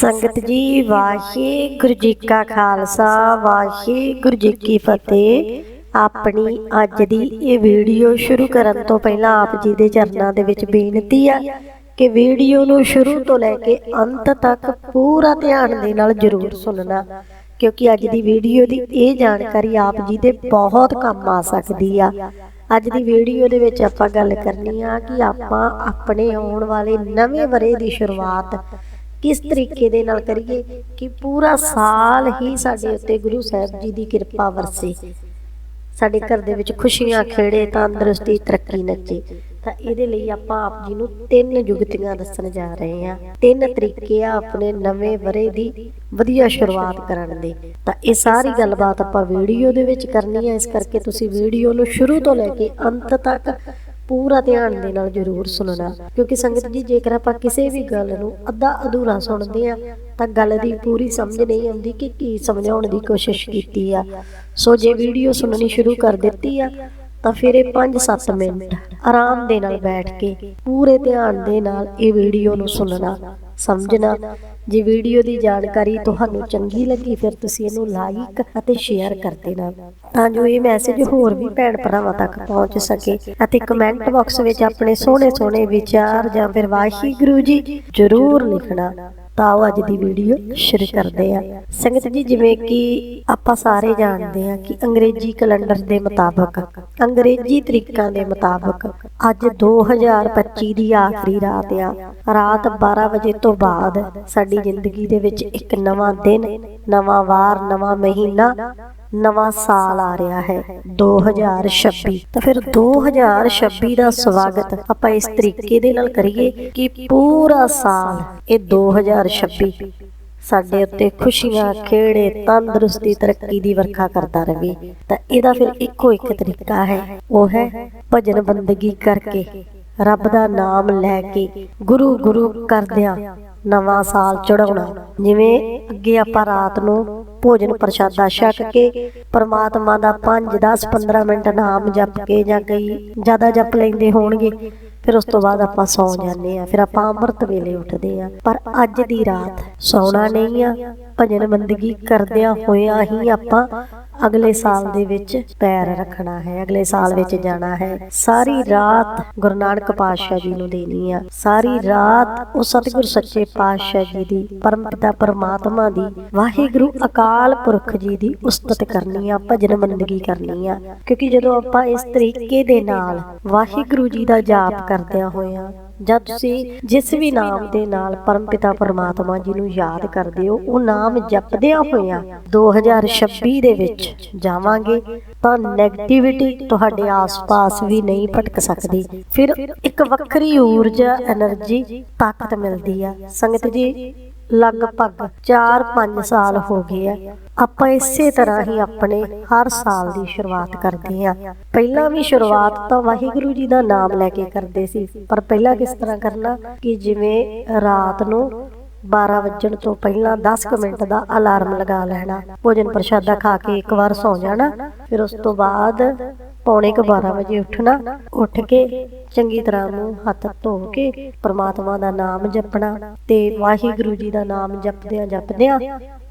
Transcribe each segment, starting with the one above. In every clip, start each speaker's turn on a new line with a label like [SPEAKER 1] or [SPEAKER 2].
[SPEAKER 1] ਸੰਗਤ ਜੀ, ਵਾਹਿਗੁਰੂ ਜੀ ਕਾ ਖਾਲਸਾ, ਵਾਹਿਗੁਰੂ ਜੀ ਕੀ ਫਤਿਹ। ਆਪਣੀ ਅੱਜ ਦੀ ਇਹ ਵੀਡੀਓ ਸ਼ੁਰੂ ਕਰਨ ਤੋਂ ਪਹਿਲਾਂ ਆਪ ਜੀ ਦੇ ਚਰਨਾਂ ਦੇ ਵਿੱਚ ਬੇਨਤੀ ਆ ਕਿ ਵੀਡੀਓ ਨੂੰ ਸ਼ੁਰੂ ਤੋਂ ਲੈ ਕੇ ਅੰਤ ਤੱਕ ਪੂਰਾ ਧਿਆਨ ਦੇ ਨਾਲ ਜ਼ਰੂਰ ਸੁਣਨਾ, ਕਿਉਂਕਿ ਅੱਜ ਦੀ ਵੀਡੀਓ ਦੀ ਇਹ ਜਾਣਕਾਰੀ ਆਪ ਜੀ ਦੇ ਬਹੁਤ ਕੰਮ ਆ ਸਕਦੀ ਆ। ਅੱਜ ਦੀ ਵੀਡੀਓ ਦੇ ਵਿੱਚ ਆਪਾਂ ਗੱਲ ਕਰਨੀ ਆ ਕਿ ਆਪਾਂ ਆਪਣੇ ਆਉਣ ਵਾਲੇ ਨਵੇਂ ਵਰੇ ਦੀ ਸ਼ੁਰੂਆਤ ਕਿਸ ਤਰੀਕੇ ਦੇ ਨਾਲ ਕਰੀਏ ਕਿ ਪੂਰਾ ਸਾਲ ਹੀ ਸਾਡੇ ਉੱਤੇ ਗੁਰੂ ਸਾਹਿਬ ਜੀ ਦੀ ਕਿਰਪਾ ਵਰਸੇ। ਸਾਡੇ ਘਰ ਦੇ ਵਿੱਚ ਖੁਸ਼ੀਆਂ ਖੇੜੇ, ਤੰਦਰੁਸਤੀ, ਤਰੱਕੀ ਨੱਚੇ। ਤਾਂ ਇਹਦੇ ਲਈ ਆਪਾਂ ਆਪ ਜੀ ਨੂੰ ਤਿੰਨ ਯੁਗਤੀਆਂ ਦੱਸਣ ਜਾ ਰਹੇ ਹਾਂ। ਤਿੰਨ ਤਰੀਕੇ ਆ ਆਪਣੇ ਨਵੇਂ ਵਰੇ ਦੀ ਵਧੀਆ ਸ਼ੁਰੂਆਤ ਕਰਨ ਦੇ। ਤਾਂ ਇਹ ਸਾਰੀ ਗੱਲਬਾਤ ਆਪਾਂ ਵੀਡੀਓ ਦੇ ਵਿੱਚ ਕਰਨੀ ਹੈ ਇਸ ਕਰਕੇ ਤੁਸੀਂ ਵੀਡੀਓ ਨੂੰ ਸ਼ੁਰੂ ਤੋਂ ਲੈ ਕੇ ਅੰਤ ਤੱਕ ਪੂਰਾ ਧਿਆਨ ਦੇ ਨਾਲ ਜ਼ਰੂਰ ਸੁਣਨਾ, ਕਿਉਂਕਿ ਸੰਗਤ ਜੀ, ਜੇਕਰ ਆਪਾਂ ਕਿਸੇ ਵੀ ਗੱਲ ਨੂੰ ਅੱਧਾ ਅਧੂਰਾ ਸੁਣਦੇ ਆ ਤਾਂ ਗੱਲ ਦੀ ਪੂਰੀ ਸਮਝ ਨਹੀਂ ਆਉਂਦੀ ਕਿ ਕੀ ਸਮਝਾਉਣ ਦੀ ਕੋਸ਼ਿਸ਼ ਕੀਤੀ ਆ। ਸੋ ਜੇ ਵੀਡੀਓ ਸੁਣਨੀ ਸ਼ੁਰੂ ਕਰ ਦਿੱਤੀ ਆ, ਤਾਂ ਫਿਰ ਇਹ 5-7 ਮਿੰਟ ਆਰਾਮ ਦੇ ਨਾਲ ਬੈਠ ਕੇ ਪੂਰੇ ਧਿਆਨ ਦੇ ਨਾਲ ਇਹ ਵੀਡੀਓ ਨੂੰ ਸੁਣਨਾ ਸਮਝਣਾ। ਜੇ ਵੀਡੀਓ ਦੀ ਜਾਣਕਾਰੀ ਤੁਹਾਨੂੰ ਚੰਗੀ ਲੱਗੀ, ਫਿਰ ਤੁਸੀਂ ਇਹਨੂੰ ਲਾਈਕ ਅਤੇ ਸ਼ੇਅਰ ਕਰ ਦੇਣਾ। ਤਾਂ ਜੋ ਇਹ ਮੈਸੇਜ ਹੋਰ ਵੀ ਭੈਣ ਭਰਾਵਾਂ ਤੱਕ ਪਹੁੰਚ ਸਕੇ ਅਤੇ ਕਮੈਂਟ ਬਾਕਸ ਵਿੱਚ ਆਪਣੇ ਸੋਹਣੇ ਸੋਹਣੇ ਵਿਚਾਰ ਜਾਂ ਫਿਰ ਵਾਹਿਗੁਰੂ ਜੀ ਜ਼ਰੂਰ ਲਿਖਣਾ। ਤਾਂ ਆਓ ਅੱਜ ਦੀ ਵੀਡੀਓ ਸ਼ੁਰੂ ਕਰਦੇ ਆ। ਸੰਗਤ ਜੀ ਜਿਵੇਂ ਕਿ ਆਪਾਂ ਸਾਰੇ ਜਾਣਦੇ ਆ ਕਿ ਅੰਗਰੇਜ਼ੀ ਕੈਲੰਡਰ ਦੇ ਮੁਤਾਬਕ ਅੰਗਰੇਜ਼ੀ ਤਰੀਕਾਂ ਦੇ ਮੁਤਾਬਕ ਅੱਜ 2025 ਦੀ ਆਖਰੀ ਰਾਤ ਆ। ਰਾਤ 12 ਵਜੇ ਤੋਂ ਬਾਅਦ ਸਾਡੀ ਜ਼ਿੰਦਗੀ ਦੇ ਵਿੱਚ ਇੱਕ ਨਵਾਂ ਦਿਨ ਨਵਾਂ ਵਾਰ ਨਵਾਂ ਮਹੀਨਾ ਨਵਾਂ ਸਾਲ ਆ ਰਿਹਾ ਹੈ। 2026 ਤਾਂ ਫਿਰ 2026 ਦਾ ਸਵਾਗਤ ਆਪਾਂ ਇਸ ਤਰੀਕੇ ਦੇ ਨਾਲ ਕਰੀਏ ਕਿ ਪੂਰਾ ਸਾਲ ਇਹ 2026 ਸਾਡੇ ਉੱਤੇ ਖੁਸ਼ੀਆਂ, ਖੇੜੇ, ਤੰਦਰੁਸਤੀ, ਤਰੱਕੀ ਦੀ ਵਰਖਾ ਕਰਦਾ ਰਹੇ। ਤਾਂ ਇਹਦਾ ਫਿਰ ਇੱਕੋ ਇੱਕ ਤਰੀਕਾ ਹੈ। ਉਹ ਹੈ ਭਜਨ ਬੰਦਗੀ ਕਰਕੇ ਰੱਬ ਦਾ ਨਾਮ ਲੈ ਕੇ ਗੁਰੂ ਗੁਰੂ ਕਰਦਿਆਂ ਨਵਾਂ ਸਾਲ ਚੜਾਉਣਾ ਜਿਵੇਂ ਅੱਗੇ ਆਪਾਂ ਰਾਤ ਨੂੰ ਭੋਜਨ ਪ੍ਰਸ਼ਾਦਾ ਛਕ ਕੇ ਪਰਮਾਤਮਾ ਦਾ 5 10 15 ਮਿੰਟ ਨਾਮ ਜਪ ਕੇ ਜਾਂ ਕਈ ਜ਼ਿਆਦਾ ਜਪ ਲੈਂਦੇ ਹੋਣਗੇ ਫਿਰ ਉਸ ਤੋਂ ਬਾਅਦ ਆਪਾਂ ਸੌਂ ਜਾਂਦੇ ਆ ਫਿਰ ਆਪਾਂ ਅੰਮ੍ਰਿਤ ਵੇਲੇ ਉੱਠਦੇ ਆ ਪਰ ਅੱਜ ਦੀ ਰਾਤ ਸੌਣਾ ਨਹੀਂ ਆ। ਭਜਨ ਬੰਦਗੀ ਕਰਦਿਆਂ ਹੋਇਆਂ ਹੀ ਆਪਾਂ ਅਗਲੇ ਸਾਲ ਦੇ ਵਿੱਚ ਪੈਰ ਰੱਖਣਾ ਹੈ। ਅਗਲੇ ਸਾਲ ਵਿੱਚ ਜਾਣਾ ਹੈ। ਸਾਰੀ ਰਾਤ ਗੁਰੂ ਨਾਨਕ ਪਾਤਸ਼ਾਹ ਜੀ ਨੂੰ ਦੇਣੀ ਆ। ਸਾਰੀ ਰਾਤ ਉਹ ਸਤਿਗੁਰ ਸੱਚੇ ਪਾਤਸ਼ਾਹ ਜੀ ਦੀ ਪਰਮ ਪਿਤਾ ਪਰਮਾਤਮਾ ਦੀ, ਵਾਹਿਗੁਰੂ ਅਕਾਲ ਪੁਰਖ ਜੀ ਦੀ ਉਸਤਤ ਕਰਨੀ ਆ, ਭਜਨ ਬੰਦਗੀ ਕਰਨੀ ਆ। ਕਿਉਂਕਿ ਜਦੋਂ ਆਪਾਂ ਇਸ ਤਰੀਕੇ ਦੇ ਨਾਲ ਵਾਹਿਗੁਰੂ ਜੀ ਦਾ ਜਾਪ ਕਰਦਿਆਂ ਹੋਇਆ ਜਦ ਤੁਸੀਂ ਜਿਸ ਵੀ ਨਾਮ ਦੇ ਨਾਲ ਪਰਮਪਿਤਾ ਪਰਮਾਤਮਾ ਜੀ ਨੂੰ ਯਾਦ ਕਰਦੇ ਹੋ, ਉਹ ਨਾਮ ਜਪਦਿਆਂ ਹੋਇਆਂ 2026 ਦੇ ਵਿੱਚ ਜਾਵਾਂਗੇ, ਤਾਂ 네ਗੇਟਿਵਿਟੀ ਤੁਹਾਡੇ ਆਸ-ਪਾਸ ਵੀ ਨਹੀਂ ਭਟਕ ਸਕਦੀ। ਫਿਰ ਇੱਕ ਵੱਖਰੀ ਊਰਜਾ એનર્ਜੀ ਤਾਕਤ ਮਿਲਦੀ ਆ। ਸੰਗਤ ਜੀ, ਲਗਭਗ 4-5 ਸਾਲ ਹੋ ਗਏ ਆ। ਆਪਾਂ ਇਸੇ ਤਰ੍ਹਾਂ ਹੀ ਆਪਣੇ ਹਰ ਸਾਲ ਦੀ ਸ਼ੁਰੂਆਤ ਕਰਦੇ ਆ ਪਹਿਲਾਂ ਵੀ ਸ਼ੁਰੂਆਤ ਤਾਂ ਵਾਹਿਗੁਰੂ ਜੀ ਦਾ ਨਾਮ ਲੈ ਕੇ ਕਰਦੇ ਸੀ, ਪਰ ਪਹਿਲਾਂ ਕਿਸ ਤਰ੍ਹਾਂ ਕਰਨਾ? ਕਿ ਜਿਵੇਂ ਰਾਤ ਨੂੰ 12 ਵਜਣ ਤੋਂ ਪਹਿਲਾਂ 10 ਮਿੰਟ ਦਾ ਅਲਾਰਮ ਲਗਾ ਲੈਣਾ, ਭੋਜਨ ਪ੍ਰਸ਼ਾਦਾ ਖਾ ਕੇ ਇੱਕ ਵਾਰ ਸੌ ਜਾਣਾ, ਫਿਰ ਉਸ ਤੋਂ ਬਾਅਦ ਪੌਣੇ ਕੁ 12 ਵਜੇ ਉੱਠਣਾ, ਉੱਠ ਕੇ ਚੰਗੀ ਤਰ੍ਹਾਂ ਨੂੰ ਹੱਥ ਧੋ ਕੇ ਪ੍ਰਮਾਤਮਾ ਦਾ ਨਾਮ ਜਪਣਾ ਤੇ ਵਾਹਿਗੁਰੂ ਜੀ ਦਾ ਨਾਮ ਜਪਦਿਆਂ ਜਪਦਿਆਂ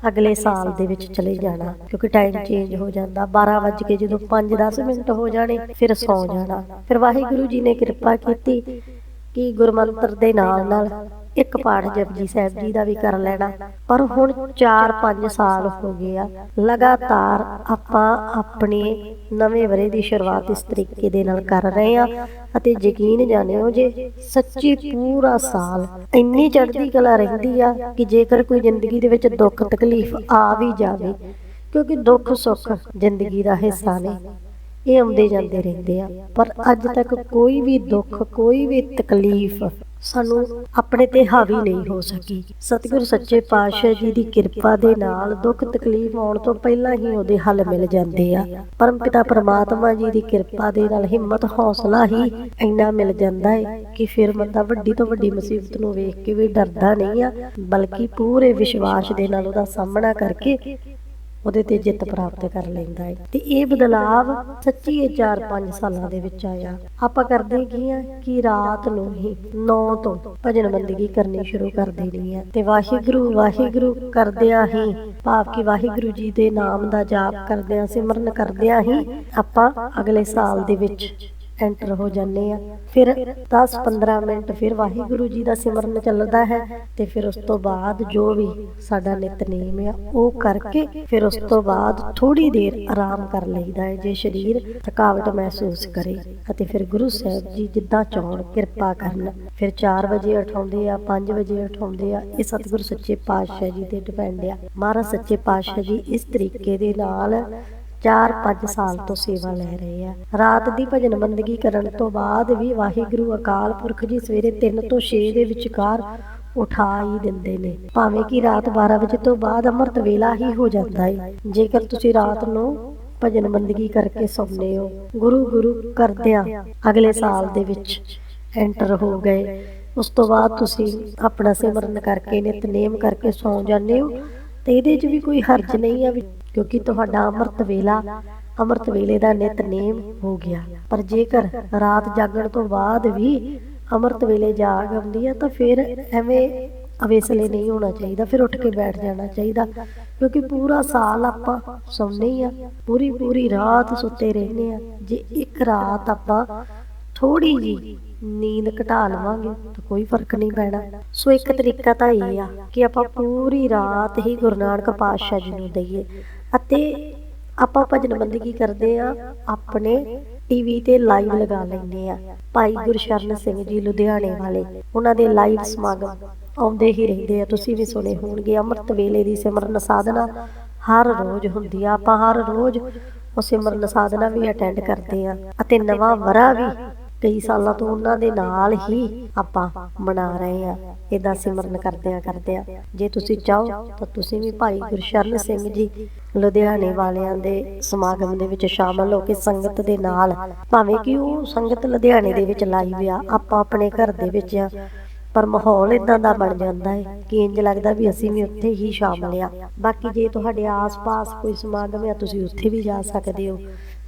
[SPEAKER 1] ਅਗਲੇ ਸਾਲ ਦੇ ਵਿੱਚ ਚਲੇ ਜਾਣਾ, ਕਿਉਂਕਿ ਟਾਈਮ ਚੇਂਜ ਹੋ ਜਾਂਦਾ। 12 ਵਜੇ ਕੇ ਜਦੋਂ 5-10 ਮਿੰਟ ਹੋ ਜਾਣੇ, ਫਿਰ ਸੌ ਜਾਣਾ। ਫਿਰ ਵਾਹਿਗੁਰੂ ਜੀ ਨੇ ਕਿਰਪਾ ਕੀਤੀ ਕਿ ਗੁਰਮੰਤਰ ਦੇ ਨਾਲ ਨਾਲ ਇੱਕ ਪਾਠ ਜਪਜੀ ਸਾਹਿਬ ਜੀ ਦਾ ਵੀ ਕਰ ਲੈਣਾ। ਪਰ ਹੁਣ 4-5 ਸਾਲ ਹੋ ਗਏ ਆ। ਲਗਾਤਾਰ ਆਪਾਂ ਆਪਣੇ ਨਵੇਂ ਵਰੇ ਦੀ ਸ਼ੁਰੂਆਤ ਇਸ ਤਰੀਕੇ ਦੇ ਨਾਲ ਕਰ ਰਹੇ ਆ। ਅਤੇ ਯਕੀਨ ਜਾਣਿਓ ਜੇ ਸੱਚੀ ਪੂਰਾ ਸਾਲ ਇੰਨੀ ਚੜ੍ਹਦੀ ਕਲਾ ਰਹਿੰਦੀ ਆ ਕਿ ਜੇਕਰ ਕੋਈ ਜ਼ਿੰਦਗੀ ਦੇ ਵਿੱਚ ਦੁੱਖ ਤਕਲੀਫ ਆ ਵੀ ਜਾਵੇ, ਕਿਉਂਕਿ ਦੁੱਖ ਸੁੱਖ ਜ਼ਿੰਦਗੀ ਦਾ ਹਿੱਸਾ ਨੇ, ਇਹ ਆਉਂਦੇ ਜਾਂਦੇ ਰਹਿੰਦੇ ਆ। ਪਰ ਅੱਜ ਤੱਕ ਕੋਈ ਵੀ ਦੁੱਖ, ਕੋਈ ਵੀ ਤਕਲੀਫ ਸਾਨੂੰ ਆਪਣੇ ਤੇ ਹਾਵੀ ਨਹੀਂ ਹੋ ਸਕੀ। ਸਤਿਗੁਰ ਸੱਚੇ ਪਾਤਸ਼ਾਹ ਜੀ ਦੀ ਕਿਰਪਾ ਦੇ ਨਾਲ ਦੁੱਖ ਤਕਲੀਫ ਆਉਣ ਤੋਂ ਪਹਿਲਾਂ ਹੀ ਉਹਦੇ ਹੱਲ ਮਿਲ ਜਾਂਦੇ ਆ। ਪਰਮ ਪਿਤਾ ਪਰਮਾਤਮਾ ਜੀ ਦੀ ਕਿਰਪਾ ਦੇ ਨਾਲ ਹਿੰਮਤ, ਹੌਸਲਾ ਹੀ ਇੰਨਾ ਮਿਲ ਜਾਂਦਾ ਹੈ ਕਿ ਫਿਰ ਬੰਦਾ ਵੱਡੀ ਤੋਂ ਵੱਡੀ ਮੁਸੀਬਤ ਨੂੰ ਵੇਖ ਕੇ ਵੀ ਡਰਦਾ ਨਹੀਂ ਆ, ਬਲਕਿ ਪੂਰੇ ਵਿਸ਼ਵਾਸ ਦੇ ਨਾਲ ਉਹਦਾ ਸਾਹਮਣਾ ਕਰਕੇ ਉਹਦੇ ਤੇ ਜਿੱਤ ਪ੍ਰਾਪਤ ਕਰ ਲੈਂਦਾ ਹੈ ਤੇ ਇਹ ਬਦਲਾਵ ਸੱਚੀ ਇਹ 4-5 ਸਾਲਾਂ ਦੇ ਵਿੱਚ ਆਇਆ। ਆਪਾਂ ਕਰਦੇ ਕੀ ਆ? ਕਿ ਰਾਤ ਨੂੰ ਹੀ 9 ਤੋਂ ਭਜਨ ਬੰਦਗੀ ਕਰਨੀ ਸ਼ੁਰੂ ਕਰ ਦੇਣੀ ਆ। ਤੇ ਵਾਹਿਗੁਰੂ ਵਾਹਿਗੁਰੂ ਕਰਦਿਆਂ ਹੀ ਭਾਵ ਕਿ ਵਾਹਿਗੁਰੂ ਜੀ ਦੇ ਨਾਮ ਦਾ ਜਾਪ ਕਰਦਿਆਂ ਸਿਮਰਨ ਕਰਦਿਆਂ ਹੀ ਆਪਾਂ ਅਗਲੇ ਸਾਲ ਦੇ ਵਿੱਚ ਐਂਟਰ ਹੋ ਜਾਂਦੇ ਆ। ਫਿਰ 10-15 ਮਿੰਟ ਫਿਰ ਵਾਹਿਗੁਰੂ ਜੀ ਦਾ ਸਿਮਰਨ ਚੱਲਦਾ ਹੈ ਤੇ ਫਿਰ ਉਸ ਤੋਂ ਬਾਅਦ ਜੋ ਵੀ ਸਾਡਾ ਨਿਤਨੇਮ ਆ, ਉਹ ਕਰਕੇ ਫਿਰ ਉਸ ਤੋਂ ਬਾਅਦ ਥੋੜੀ ਦੇਰ ਆਰਾਮ ਕਰ ਲਈਦਾ ਹੈ ਜੇ ਸਰੀਰ ਥਕਾਵਟ ਮਹਿਸੂਸ ਕਰੇ ਅਤੇ ਫਿਰ ਗੁਰੂ ਸਾਹਿਬ ਜੀ ਜਿੱਦਾਂ ਚਾਹਣ ਕਿਰਪਾ ਕਰਨ। ਫਿਰ 4 ਵਜੇ ਉਠਾਉਂਦੇ ਆ 5 ਵਜੇ ਉਠਾਉਂਦੇ ਆ, ਇਹ ਸਤਿਗੁਰੂ ਸੱਚੇ ਪਾਤਸ਼ਾਹ ਜੀ ਤੇ ਡਿਪੈਂਡ ਆ। ਮਹਾਰਾਜ ਸੱਚੇ ਪਾਤਸ਼ਾਹ ਜੀ ਇਸ ਤਰੀਕੇ ਦੇ ਨਾਲ 4-5 ਸਾਲ ਤੋਂ ਸੇਵਾ ਲੈ ਰਹੇ ਆ। ਰਾਤ ਦੀ ਭਜਨ ਬੰਦਗੀ ਕਰਨ ਤੋਂ ਬਾਅਦ ਵੀ ਵਾਹਿਗੁਰੂ ਅਕਾਲ ਪੁਰਖ ਜੀ ਸਵੇਰੇ 3 ਤੋਂ 6 ਦੇ ਵਿਚਕਾਰ ਉਠਾ ਹੀ ਦਿੰਦੇ ਨੇ। ਭਾਵੇਂ ਕਿ ਰਾਤ 12 ਵਜੇ ਤੋਂ ਬਾਅਦ ਅੰਮ੍ਰਿਤ ਵੇਲਾ ਹੀ ਹੋ ਜਾਂਦਾ ਹੈ ਜੇਕਰ ਤੁਸੀਂ ਰਾਤ ਨੂੰ ਭਜਨ ਬੰਦਗੀ ਕਰਕੇ ਸੌਂਦੇ ਹੋ ਗੁਰੂ ਗੁਰੂ ਕਰਦਿਆਂ ਅਗਲੇ ਸਾਲ ਦੇ ਵਿੱਚ ਐਂਟਰ ਹੋ ਗਏ। ਉਸ ਤੋਂ ਬਾਅਦ ਤੁਸੀਂ ਆਪਣਾ ਸਿਮਰਨ ਕਰਕੇ ਨਿਤਨੇਮ ਕਰਕੇ ਸੌਂ ਜਾਂਦੇ ਹੋ ਤੇ ਇਹਦੇ 'ਚ ਵੀ ਕੋਈ ਹਰਜ ਨਹੀਂ ਆ ਕਿਉਂਕਿ ਤੁਹਾਡਾ ਅੰਮ੍ਰਿਤ ਵੇਲਾ, ਅੰਮ੍ਰਿਤ ਵੇਲੇ ਦਾ ਨਿਤਨੇਮ ਹੋ ਗਿਆ। ਪਰ ਜੇਕਰ ਰਾਤ ਜਾਗਣ ਤੋਂ ਬਾਅਦ ਵੀ ਅੰਮ੍ਰਿਤ ਵੇਲੇ ਜਾਗ ਆਉਂਦੀ ਆ, ਤਾਂ ਫਿਰ ਐਵੇਂ ਅਵੇਸਲੇ ਨਹੀਂ ਹੋਣਾ ਚਾਹੀਦਾ, ਫਿਰ ਉੱਠ ਕੇ ਬੈਠ ਜਾਣਾ ਚਾਹੀਦਾ। ਕਿਉਂਕਿ ਪੂਰਾ ਸਾਲ ਆਪਾਂ ਸੌਂਦੇ ਹੀ ਆ ਪੂਰੀ ਪੂਰੀ ਰਾਤ ਸੁੱਤੇ ਰਹਿੰਦੇ ਆ। ਜੇ ਇੱਕ ਰਾਤ ਆਪਾਂ ਥੋੜੀ ਜੀ ਨੀਂਦ ਘਟਾ ਲਵਾਂਗੇ, ਤਾਂ ਕੋਈ ਫ਼ਰਕ ਨਹੀਂ ਪੈਣਾ। ਸੋ ਇੱਕ ਤਰੀਕਾ ਤਾਂ ਇਹ ਆ ਕਿ ਆਪਾਂ ਪੂਰੀ ਰਾਤ ਹੀ ਗੁਰੂ ਨਾਨਕ ਪਾਤਸ਼ਾਹ ਜੀ ਨੂੰ ਦਈਏ। ਅਤੇ ਆਪਾਂ ਭਜਨ ਬੰਦਗੀ ਕਰਦੇ ਆ ਆਪਣੇ ਟੀਵੀ ਤੇ ਲਾਈਵ ਲਗਾ ਲੈਂਦੇ ਆ ਭਾਈ ਗੁਰਸ਼ਰਨ ਸਿੰਘ ਜੀ ਲੁਧਿਆਣੇ ਵਾਲੇ, ਉਹਨਾਂ ਦੇ ਲਾਈਵ ਸਮਾਗਮ ਆਉਂਦੇ ਹੀ ਰਹਿੰਦੇ ਆ। ਤੁਸੀਂ ਵੀ ਸੁਣੇ ਹੋਣਗੇ ਅੰਮ੍ਰਿਤ ਵੇਲੇ ਦੀ ਸਿਮਰਨ ਸਾਧਨਾ। ਹਰ ਰੋਜ਼ ਹੁੰਦੀ ਆ। ਆਪਾਂ ਹਰ ਰੋਜ਼ ਉਹ ਸਿਮਰਨ ਸਾਧਨਾ ਵੀ ਅਟੈਂਡ ਕਰਦੇ ਆ ਅਤੇ ਨਵਾਂ ਵਰਾ ਵੀ ਕਈ ਸਾਲਾਂ ਤੋਂ ਉਹਨਾਂ ਦੇ ਨਾਲ ਹੀ ਆਪਾਂ ਮਨਾ ਰਹੇ ਆ। ਇਹਦਾ ਸਿਮਰਨ ਕਰਦਿਆਂ ਕਰਦਿਆਂ, ਜੇ ਤੁਸੀਂ ਚਾਹੋ ਤਾਂ ਤੁਸੀਂ ਵੀ ਭਾਈ ਗੁਰਸ਼ਰਨ ਸਿੰਘ ਜੀ ਲੁਧਿਆਣੇ ਵਾਲਿਆਂ ਦੇ ਸਮਾਗਮ ਦੇ ਵਿੱਚ ਸ਼ਾਮਲ ਹੋ ਕੇ ਸੰਗਤ ਦੇ ਨਾਲ, ਭਾਵੇਂ ਕਿ ਉਹ ਸੰਗਤ ਲੁਧਿਆਣੇ ਦੇ ਵਿੱਚ ਲਾਈਵ ਆ, ਆਪਾਂ ਆਪਣੇ ਘਰ ਦੇ ਵਿੱਚ ਆ, ਪਰ ਮਾਹੌਲ ਇਦਾਂ ਦਾ ਬਣ ਜਾਂਦਾ ਹੈ ਕਿ ਇੰਜ ਲੱਗਦਾ ਵੀ ਅਸੀਂ ਵੀ ਉੱਥੇ ਹੀ ਸ਼ਾਮਲ ਆ। ਬਾਕੀ ਜੇ ਤੁਹਾਡੇ ਆਸ-ਪਾਸ ਕੋਈ ਸਮਾਗਮ ਹੈ ਤੁਸੀਂ ਉੱਥੇ ਵੀ ਜਾ ਸਕਦੇ ਹੋ।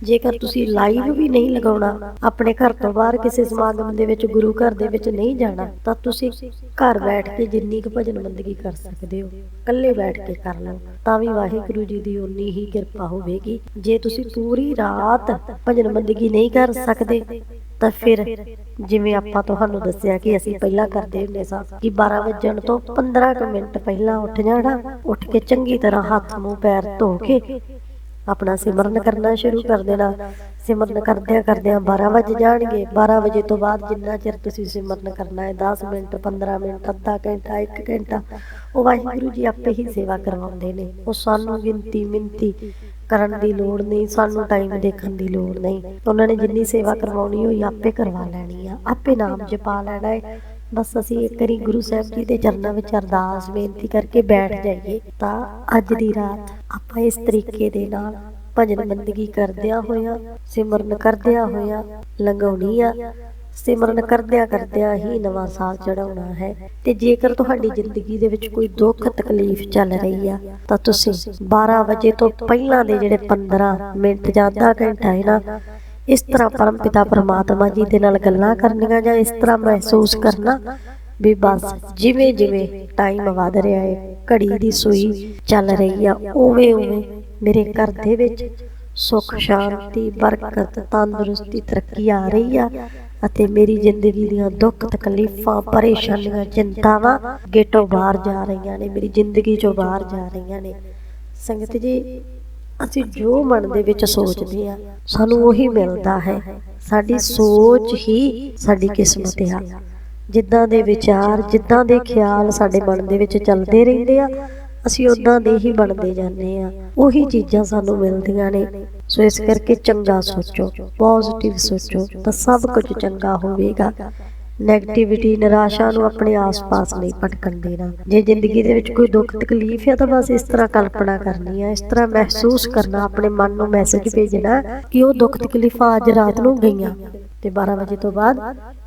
[SPEAKER 1] ਜੇਕਰ ਤੁਸੀਂ ਲਾਈਵ ਵੀ ਨਹੀਂ ਲਗਾਉਣਾ, ਆਪਣੇ ਘਰ ਤੋਂ ਬਾਹਰ ਕਿਸੇ ਸਮਾਗਮ ਦੇ ਵਿੱਚ, ਗੁਰੂ ਘਰ ਦੇ ਵਿੱਚ ਨਹੀਂ ਜਾਣਾ, ਤਾਂ ਤੁਸੀਂ ਘਰ ਬੈਠ ਕੇ ਜਿੰਨੀ ਕੁ ਭਜਨ ਬੰਦਗੀ ਕਰ ਸਕਦੇ ਹੋ। ਇਕੱਲੇ ਬੈਠ ਕੇ ਕਰ ਲਓ, ਤਾਂ ਵੀ ਵਾਹਿਗੁਰੂ ਜੀ ਦੀ ਉਨੀ ਹੀ ਕਿਰਪਾ ਹੋਵੇਗੀ। ਜੇ ਤੁਸੀਂ ਪੂਰੀ ਰਾਤ ਭਜਨ ਬੰਦਗੀ ਨਹੀਂ ਕਰ ਸਕਦੇ, ਤਾਂ ਫਿਰ ਜਿਵੇਂ ਆਪਾਂ ਤੁਹਾਨੂੰ ਦੱਸਿਆ ਕਿ ਅਸੀਂ ਪਹਿਲਾਂ ਕਰਦੇ ਹੁੰਦੇ ਸਾਂ ਕਿ 12 ਵਜਣ ਤੋਂ 15 ਕੁ ਮਿੰਟ ਪਹਿਲਾਂ ਉੱਠ ਜਾਣਾ, ਉੱਠ ਕੇ ਚੰਗੀ ਤਰ੍ਹਾਂ ਹੱਥ, ਮੂੰਹ, ਪੈਰ ਧੋ ਕੇ ਆਪਣਾ ਸਿਮਰਨ ਕਰਨਾ ਸ਼ੁਰੂ ਕਰ ਦੇਣਾ। ਸਿਮਰਨ ਕਰਦਿਆਂ ਕਰਦਿਆਂ 12 ਵਜ ਜਾਣਗੇ। 12 ਵਜੇ ਤੋਂ ਬਾਅਦ ਜਿੰਨਾ ਚਿਰ ਤੁਸੀਂ ਸਿਮਰਨ ਕਰਨਾ ਹੈ 10 ਮਿੰਟ 15 ਮਿੰਟ, ਅੱਧਾ ਘੰਟਾ 1 ਘੰਟਾ, ਉਹ ਵਾਹਿਗੁਰੂ ਜੀ ਆਪੇ ਹੀ ਸੇਵਾ ਕਰਵਾਉਂਦੇ ਨੇ। ਉਹ ਸਾਨੂੰ ਗਿਣਤੀ, ਮਿੰਤੀ ਕਰਨ ਦੀ ਲੋੜ ਨਹੀਂ, ਸਾਨੂੰ ਟਾਈਮ ਦੇਖਣ ਦੀ ਲੋੜ ਨਹੀਂ। ਉਹਨਾਂ ਨੇ ਜਿੰਨੀ ਸੇਵਾ ਕਰਵਾਉਣੀ ਹੋਈ, ਆਪੇ ਕਰਵਾ ਲੈਣੀ ਆ। ਆਪੇ ਨਾਮ ਜਪਾ ਲੈਣਾ ਹੈ ਬਸ ਅਸੀਂ ਇੱਕ ਵਾਰੀ ਗੁਰੂ ਸਾਹਿਬ ਜੀ ਦੇ ਚਰਨਾਂ ਵਿੱਚ ਅਰਦਾਸ ਬੇਨਤੀ ਕਰਕੇ ਬੈਠ ਜਾਈਏ ਤਾਂ ਅੱਜ ਦੀ ਰਾਤ ਆਪਾਂ ਇਸ ਤਰੀਕੇ ਦੇ ਨਾਲ ਭਜਨ ਬੰਦਗੀ ਕਰਦਿਆਂ ਹੋਇਆ, ਸਿਮਰਨ ਕਰਦਿਆਂ ਹੋਇਆ ਲੰਘਾਉਣੀ ਆ। ਸਿਮਰਨ ਕਰਦਿਆਂ ਕਰਦਿਆਂ ਹੀ ਨਵਾਂ ਸਾਲ ਚੜਾਉਣਾ ਹੈ। ਤੇ ਜੇਕਰ ਤੁਹਾਡੀ ਜ਼ਿੰਦਗੀ ਦੇ ਵਿੱਚ ਕੋਈ ਦੁੱਖ ਤਕਲੀਫ ਚੱਲ ਰਹੀ ਆ, ਤਾਂ ਤੁਸੀਂ 12 ਵਜੇ ਤੋਂ ਪਹਿਲਾਂ ਦੇ ਜਿਹੜੇ 15 ਮਿੰਟ ਜਾਂ ਅੱਧਾ ਘੰਟਾ ਹੈ ਨਾ, ਇਸ ਤਰ੍ਹਾਂ ਪਰਮ ਪਿਤਾ ਪਰਮਾਤਮਾ ਜੀ ਦੇ ਨਾਲ ਗੱਲਾਂ ਕਰਨੀਆਂ ਜਾਂ ਇਸ ਤਰ੍ਹਾਂ ਮਹਿਸੂਸ ਕਰਨਾ ਵੀ ਬਸ ਜਿਵੇਂ ਜਿਵੇਂ ਟਾਈਮ ਵਧ ਰਿਹਾ ਹੈ, ਘੜੀ ਦੀ ਸੂਈ ਚੱਲ ਰਹੀ ਆ, ਉਵੇਂ ਉਵੇਂ ਮੇਰੇ ਘਰ ਦੇ ਵਿੱਚ ਸੁੱਖ ਸ਼ਾਂਤੀ, ਬਰਕਤ, ਤੰਦਰੁਸਤੀ ਤਰੱਕੀ ਆ ਰਹੀ ਆ ਅਤੇ ਮੇਰੀ ਜ਼ਿੰਦਗੀ ਦੀਆਂ ਦੁੱਖ ਤਕਲੀਫਾਂ, ਪਰੇਸ਼ਾਨੀਆਂ, ਚਿੰਤਾਵਾਂ ਗੇਟੋਂ ਬਾਹਰ ਜਾ ਰਹੀਆਂ ਨੇ, ਮੇਰੀ ਜ਼ਿੰਦਗੀ ਚੋਂ ਬਾਹਰ ਜਾ ਰਹੀਆਂ ਨੇ। ਸੰਗਤ ਜੀ, ਅਸੀਂ ਜੋ ਮਨ ਦੇ ਵਿੱਚ ਸੋਚਦੇ ਆ, ਸਾਨੂੰ ਉਹੀ ਮਿਲਦਾ ਹੈ। ਸਾਡੀ ਸੋਚ ਹੀ ਸਾਡੀ ਕਿਸਮਤ ਆ। ਜਿੱਦਾਂ ਦੇ ਵਿਚਾਰ, ਜਿੱਦਾਂ ਦੇ ਖਿਆਲ ਸਾਡੇ ਮਨ ਦੇ ਵਿੱਚ ਚੱਲਦੇ ਰਹਿੰਦੇ ਆ ਅਸੀਂ ਉਦਾਂ ਦੇ ਹੀ ਬਣਦੇ ਜਾਂਦੇ ਆ ਉਹੀ ਚੀਜ਼ਾਂ ਸਾਨੂੰ ਮਿਲਦੀਆਂ ਨੇ। ਸੋ ਇਸ ਕਰਕੇ ਚੰਗਾ ਸੋਚੋ ਪੋਜ਼ਿਟਿਵ ਸੋਚੋ ਤਾਂ ਸਭ ਕੁਝ ਚੰਗਾ ਹੋਵੇਗਾ। ਨੈਗੇਟਿਵਿਟੀ ਨਿਰਾਸ਼ਾ ਨੂੰ ਆਪਣੇ ਆਸ-ਪਾਸ ਨਹੀਂ ਭਟਕਣ ਦੇਣਾ। ਜੇ ਜ਼ਿੰਦਗੀ ਦੇ ਵਿੱਚ ਕੋਈ ਦੁੱਖ, ਤਕਲੀਫ ਹੈ ਤਾਂ ਬਸ ਇਸ ਤਰ੍ਹਾਂ ਕਲਪਨਾ ਕਰਨੀ ਹੈ ਇਸ ਤਰ੍ਹਾਂ ਮਹਿਸੂਸ ਕਰਨਾ, ਆਪਣੇ ਮਨ ਨੂੰ ਮੈਸੇਜ ਭੇਜਣਾ ਕਿ ਉਹ ਦੁੱਖ, ਤਕਲੀਫਾਂ ਅੱਜ ਰਾਤ ਨੂੰ ਗਈਆਂ। ਤੇ 12 ਵਜੇ ਤੋਂ ਬਾਅਦ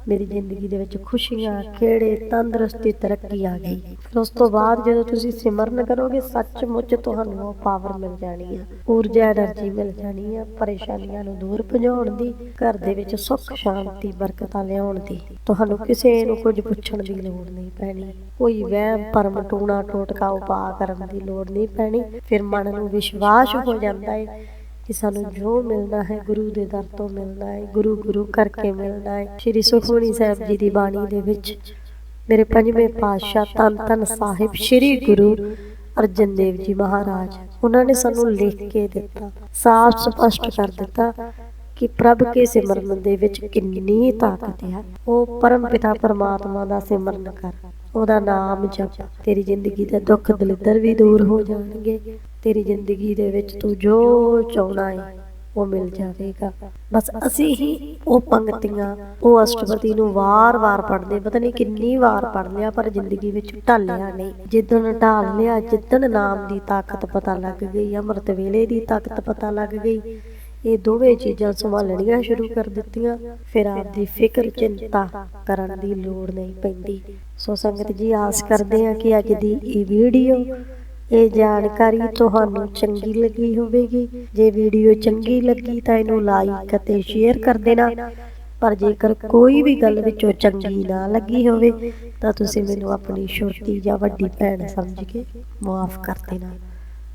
[SPEAKER 1] ਮੇਰੀ ਜ਼ਿੰਦਗੀ ਦੇ ਵਿੱਚ ਖੁਸ਼ੀਆਂ, ਖੇੜੇ, ਤੰਦਰੁਸਤੀ, ਤਰੱਕੀ ਆ ਗਈ। ਫਿਰ ਉਸ ਤੋਂ ਬਾਅਦ ਜਦੋਂ ਤੁਸੀਂ ਸਿਮਰਨ ਕਰੋਗੇ, ਸੱਚਮੁੱਚ ਤੁਹਾਨੂੰ ਉਹ ਪਾਵਰ ਮਿਲ ਜਾਣੀ ਆ। ਊਰਜਾ એનર્ਜੀ ਮਿਲ ਜਾਣੀ ਆ ਪਰੇਸ਼ਾਨੀਆਂ ਨੂੰ ਦੂਰ ਭਜਾਉਣ ਦੀ, ਘਰ ਦੇ ਵਿੱਚ ਸੁੱਖ, ਸ਼ਾਂਤੀ, ਬਰਕਤਾਂ ਲਿਆਉਣ ਦੀ। ਤੁਹਾਨੂੰ ਕਿਸੇ ਨੂੰ ਕੁਝ ਪੁੱਛਣ ਦੀ ਲੋੜ ਨਹੀਂ ਪੈਣੀ। ਕੋਈ ਵਹਿਮ, ਭਰਮ, ਟੂਣਾ, ਟੋਟਕਾ ਉਪਾਅ ਕਰਨ ਦੀ ਲੋੜ ਨਹੀਂ ਪੈਣੀ। ਫਿਰ ਮਨ ਨੂੰ ਵਿਸ਼ਵਾਸ ਹੋ ਜਾਂਦਾ ਹੈ ਕਿ ਸਾਨੂੰ ਜੋ ਮਿਲਣਾ ਹੈ ਗੁਰੂ ਦੇ ਦਰ ਤੋਂ ਮਿਲਣਾ ਹੈ ਗੁਰੂ ਗੁਰੂ ਕਰਕੇ ਮਿਲਣਾ ਹੈ। ਸ੍ਰੀ ਸੁਖਮਨੀ ਸਾਹਿਬ ਜੀ ਦੀ ਬਾਣੀ ਦੇ ਵਿੱਚ ਮੇਰੇ ਪੰਜਵੇਂ ਪਾਤਸ਼ਾਹ ਧੰਨ ਧੰਨ ਸਾਹਿਬ ਸ੍ਰੀ ਗੁਰੂ ਅਰਜਨ ਦੇਵ ਜੀ ਮਹਾਰਾਜ ਉਹਨਾਂ ਨੇ ਸਾਨੂੰ ਲਿਖ ਕੇ ਦਿੱਤਾ ਸਾਫ਼ ਸਪਸ਼ਟ ਕਰ ਦਿੱਤਾ ਕਿ ਪ੍ਰਭ ਕੇ ਸਿਮਰਨ ਦੇ ਵਿੱਚ ਕਿੰਨੀ ਤਾਕਤ ਹੈ ਉਹ ਪਰਮ ਪਿਤਾ ਪਰਮਾਤਮਾ ਦਾ ਸਿਮਰਨ ਕਰ। ਉਹਦਾ ਨਾਮ ਜਪ। ਤੇਰੀ ਜ਼ਿੰਦਗੀ ਦੇ ਦੁੱਖ ਦਲਿੱਦਰ ਵੀ ਦੂਰ ਹੋ ਜਾਣਗੇ। ਤੇਰੀ ਜ਼ਿੰਦਗੀ ਦੇ ਵਿੱਚ ਤੂੰ ਜੋ ਚਾਹਣਾ ਹੈ ਉਹ ਮਿਲ ਜਾਵੇਗਾ। ਬਸ ਅਸੀਂ ਹੀ ਉਹ ਪੰਕਤੀਆਂ, ਉਹ ਅਸ਼ਟਪਦੀ ਨੂੰ ਵਾਰ-ਵਾਰ ਪੜ੍ਹਦੇ ਪਤਾ ਨਹੀਂ ਕਿੰਨੀ ਵਾਰ ਪੜ੍ਹ ਲਿਆ ਪਰ ਜ਼ਿੰਦਗੀ ਵਿੱਚ ਢਾਲਿਆ ਨਹੀਂ। ਜਿੱਦਣ ਢਾਲ ਲਿਆ, ਜਿੱਦਣ ਨਾਮ ਦੀ ਤਾਕਤ ਪਤਾ ਲੱਗ ਗਈ, ਅੰਮ੍ਰਿਤ ਵੇਲੇ ਦੀ ਤਾਕਤ ਪਤਾ ਲੱਗ ਗਈ ਇਹ ਦੋਵੇਂ ਚੀਜ਼ਾਂ ਸੰਭਾਲਣੀਆਂ ਸ਼ੁਰੂ ਕਰ ਦਿੱਤੀਆਂ। ਫਿਰ ਆਪਦੀ ਫਿਕਰ, ਚਿੰਤਾ ਕਰਨ ਦੀ ਲੋੜ ਨਹੀਂ ਪੈਂਦੀ। ਸੋ ਸੰਗਤ ਜੀ, ਆਸ ਕਰਦੇ ਹਾਂ ਕਿ ਅੱਜ ਦੀ ਇਹ ਵੀਡੀਓ, ਇਹ ਜਾਣਕਾਰੀ ਤੁਹਾਨੂੰ ਚੰਗੀ ਲੱਗੀ ਹੋਵੇਗੀ। ਜੇ ਵੀਡੀਓ ਚੰਗੀ ਲੱਗੀ ਤਾਂ ਇਹਨੂੰ ਲਾਈਕ ਅਤੇ ਸ਼ੇਅਰ ਕਰ ਦੇਣਾ। ਪਰ ਜੇਕਰ ਕੋਈ ਵੀ ਗੱਲ ਵਿੱਚੋਂ ਚੰਗੀ ਨਾ ਲੱਗੀ ਹੋਵੇ, ਤਾਂ ਤੁਸੀਂ ਮੈਨੂੰ ਆਪਣੀ ਛੋਟੀ ਜਾਂ ਵੱਡੀ ਭੈਣ ਸਮਝ ਕੇ ਮਾਫ ਕਰ ਦੇਣਾ।